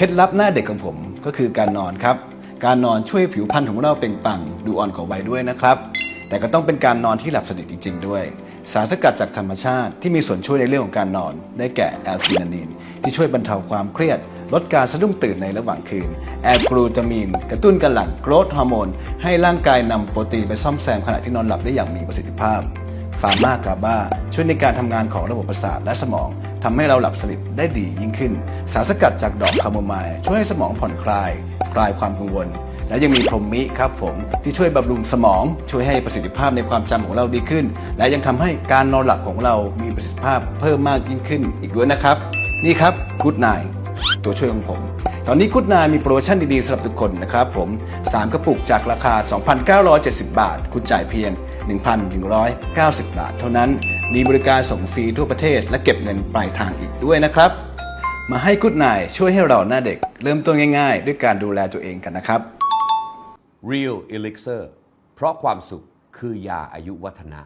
เคล็ดลับหน้าเด็กของผมก็คือการนอนครับ การนอนช่วยผิวพรรณของเราเปล่งปลั่งดูอ่อนกว่าวัยด้วยนะครับ แต่ก็ต้องเป็นการนอนที่หลับสนิทจริง ๆ ด้วย สารสกัดจากธรรมชาติที่มีส่วนช่วยในเรื่องของการนอน ได้แก่แอลทีนานีนที่ช่วยบรรเทาความเครียด ลดการสะดุ้งตื่นในระหว่างคืน แอลกลูตามีนกระตุ้นการหลั่งโกรทฮอร์โมนให้ร่างกายนำโปรตีนไปซ่อมแซมขณะที่นอนหลับได้อย่างมีประสิทธิภาพฟาร์มากาบ้าช่วยในการทำงานของระบบประสาทและสมอง ทำให้เราหลับสนิทได้ดียิ่งขึ้น สารสกัดจากดอกคาโมไมล์ช่วยให้สมองผ่อนคลาย คลายความกังวล และยังมีพรหมมิครับผมที่ช่วยบำรุงสมอง ช่วยให้ประสิทธิภาพในความจำของเราดีขึ้น และยังทำให้การนอนหลับของเรามีประสิทธิภาพเพิ่มมากยิ่งขึ้น อีกด้วยนะครับ นี่ครับกูดไนตัวช่วยของผมตอนนี้กู๊ดไนมีโปรโมชั่นดีๆสำหรับทุกคนนะครับผม 3 กระปุกจากราคา 2,970 บาท คุณจ่ายเพียง 1,190 บาท เท่านั้น มีบริการส่งฟรีทั่วประเทศ และเก็บเงินปลายทางอีกด้วยนะครับ มาให้กุ๊ดไนช่วยให้เราหน้าเด็ก เริ่มต้นง่ายๆ ด้วยการดูแลตัวเองกันนะครับ Real Elixir เพราะความสุขคือยาอายุวัฒนะ